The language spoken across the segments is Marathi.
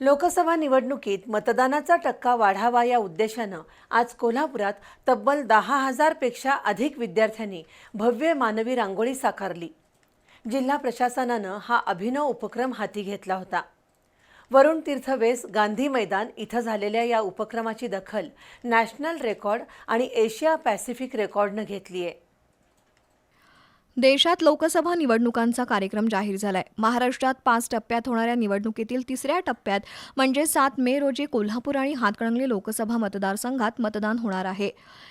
लोकसभा निवडणुकीत मतदानाचा टक्का वाढावा या उद्देशानं आज कोल्हापुरात तब्बल दहा हजारपेक्षा अधिक विद्यार्थ्यांनी भव्य मानवी रांगोळी साकारली. जिल्हा प्रशासनानं हा अभिनव उपक्रम हाती घेतला होता. वरुण तीर्थवेस गांधी मैदान इथं झालेल्या या उपक्रमाची दखल नॅशनल रेकॉर्ड आणि एशिया पॅसिफिक रेकॉर्डनं घेतली आहे देशात लोकसभा निवडणुकांचा कार्यक्रम जाहीर झालाय. महाराष्ट्रात पाच टप्प्यात होणाऱ्या निवडणुकीतील तिसऱ्या टप्प्यात म्हणजे सात मे रोजी कोल्हापूर आणि हातकणंगले लोकसभा मतदारसंघात मतदान होणार आहे.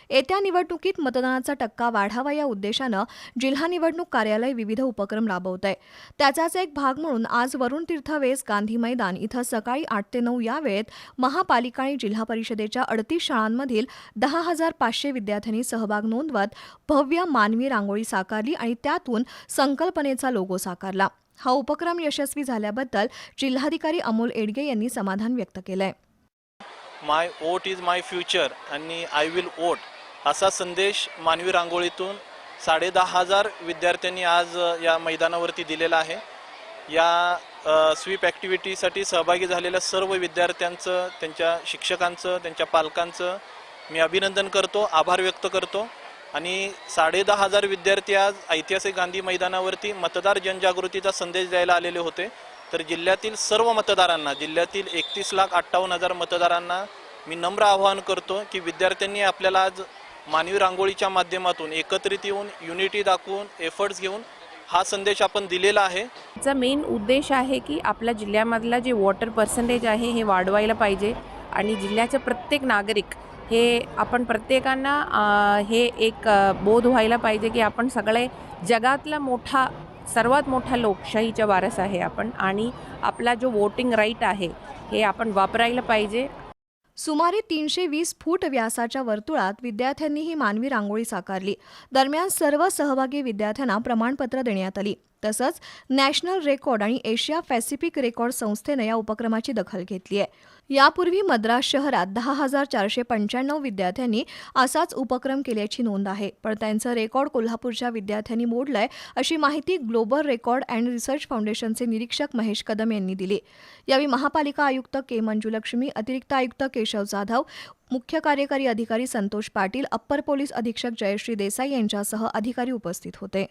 येत्या निवडणुकीत मतदानाचा टक्का वाढावा या उद्देशानं जिल्हा निवडणूक कार्यालय विविध उपक्रम राबवत आहे त्याचाच एक भाग म्हणून आज वरुण तीर्थवेस गांधी मैदान इथं सकाळी आठ ते नऊ या वेळेत महापालिका आणि जिल्हा परिषदेच्या अडतीस शाळांमधील दहा हजार पाचशे विद्यार्थ्यांनी सहभाग नोंदवत भव्य मानवी रांगोळी साकारली आणि त्यातून संकल्पनेचा लोगो साकारला. हा उपक्रम यशस्वी झाल्याबद्दल जिल्हाधिकारी अमोल एडगे यांनी समाधान व्यक्त केलंय. My vote is my future आणि आय विल वोट असा संदेश मानवी रांगोळीतून साडे दहा हजार विद्यार्थ्यांनी आज या मैदानावरती दिलेला आहे. या स्वीप ॲक्टिव्हिटीसाठी सहभागी झालेल्या सर्व विद्यार्थ्यांचं त्यांच्या शिक्षकांचं त्यांच्या पालकांचं मी अभिनंदन करतो आभार व्यक्त करतो. आणि साडे दहा हजार विद्यार्थी आज ऐतिहासिक गांधी मैदानावरती मतदार जनजागृतीचा संदेश द्यायला आलेले होते. तर जिल्ह्यातील सर्व मतदारांना जिल्ह्यातील एकतीस लाख अठ्ठावन्न हजार मतदारांना मी नम्र आवाहन करतो की विद्यार्थ्यांनी आपल्याला आज मानवी रांगोळीच्या माध्यमातून एकत्रित येऊन युनिटी दाखवून एफर्ट्स घेऊन हा संदेश आपण दिलेला आहे. चा मेन उद्देश आहे की आपल्या जिल्ह्यामधला जे वॉटर पर्सेंटेज आहे हे वाढवायला पाहिजे आणि जिल्ह्याचा प्रत्येक नागरिक हे आपण प्रत्येकांना हे एक बोध व्हायला पाहिजे की आपण सगळे जगातला मोठा सर्वात मोठा लोकशाहीचा वारस आहे आपण आणि आपला जो वोटिंग राईट आहे हे आपण वापरायला पाहिजे. सुमारे तीनशे वीस फूट व्यासाच्या वर्तुळात विद्यार्थ्यांनी ही मानवी रांगोळी साकारली. दरम्यान सर्व सहभागी विद्यार्थ्यांना प्रमाणपत्र देण्यात आली. तसंच नॅशनल रेकॉर्ड आणि एशिया पॅसिफिक रेकॉर्ड संस्थेनं या उपक्रमाची दखल घेतली आहे. यापूर्वी मद्रास शहरात दहा हजार चारशे पंच्याण्णव विद्यार्थ्यांनी असाच उपक्रम केल्याची नोंद आहे. पण त्यांचं रेकॉर्ड कोल्हापूरच्या विद्यार्थ्यांनी मोडलंय अशी माहिती ग्लोबल रेकॉर्ड अँड रिसर्च फाउंडेशनचे निरीक्षक महेश कदम यांनी दिली. यावेळी महापालिका आयुक्त के मंजुलक्ष्मी अतिरिक्त आयुक्त केशव जाधव मुख्य कार्यकारी अधिकारी संतोष पाटील अप्पर पोलीस अधीक्षक जयश्री देसाई यांच्यासह अधिकारी उपस्थित होते.